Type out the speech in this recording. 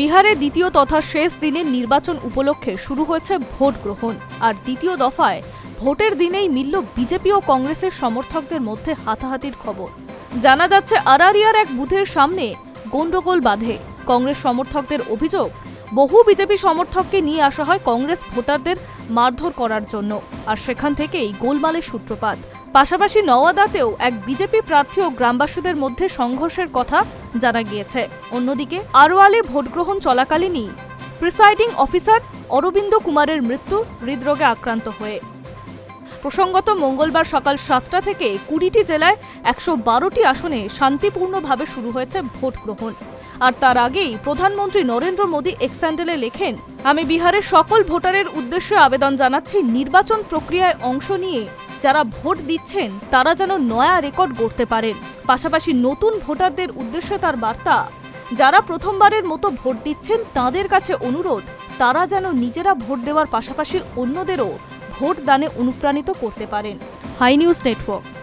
বিহারে দ্বিতীয় তথা শেষ দিনের নির্বাচন উপলক্ষে শুরু হয়েছে ভোট গ্রহণ। আর দ্বিতীয় দফায় ভোটের দিনেই মিলল বিজেপি ও কংগ্রেসের সমর্থকদের মধ্যে হাতাহাতির খবর। জানা যাচ্ছে, আরারিয়ার এক বুথের সামনে গন্ডগোল বাঁধে। কংগ্রেস সমর্থকদের অভিযোগ বহু বিজেপি সমর্থককে নিয়ে আসা হয় কংগ্রেস ভোটারদের মারধর করার জন্য। আর সেখান থেকেই গোলমালের সূত্রপাত। পাশাপাশি নওয়াদাতেও এক বিজেপি প্রার্থী ও গ্রামবাসীদের মধ্যে সংঘর্ষের কথা জানা গিয়েছে। অন্যদিকে আরোয়ালে ভোটগ্রহণ চলাকালীনই প্রিসাইডিং অফিসার অরবিন্দ কুমারের মৃত্যু হৃদরোগে আক্রান্ত হয়ে। প্রসঙ্গত মঙ্গলবার সকাল সাতটা থেকে কুড়িটি জেলায় একশো বারোটি আসনে শান্তিপূর্ণভাবে শুরু হয়েছে ভোট গ্রহণ আর তার আগেই প্রধানমন্ত্রী নরেন্দ্র মোদী এক্স্যান্ডেলে লেখেন, আমি বিহারের সকল ভোটারের উদ্দেশ্যে আবেদন জানাচ্ছি, নির্বাচন প্রক্রিয়ায় অংশ নিয়ে যারা ভোট দিচ্ছেন, তারা যেন নয়া রেকর্ড গড়তে পারেন। পাশাপাশি নতুন ভোটারদের উদ্দেশ্যে তার বার্তা, যারা প্রথমবারের মতো ভোট দিচ্ছেন, তাদের কাছে অনুরোধ, তারা যেন নিজেরা ভোট দেওয়ার পাশাপাশি অন্যদেরও ভোট দানে অনুপ্রাণিত করতে পারেন। Hi News Network.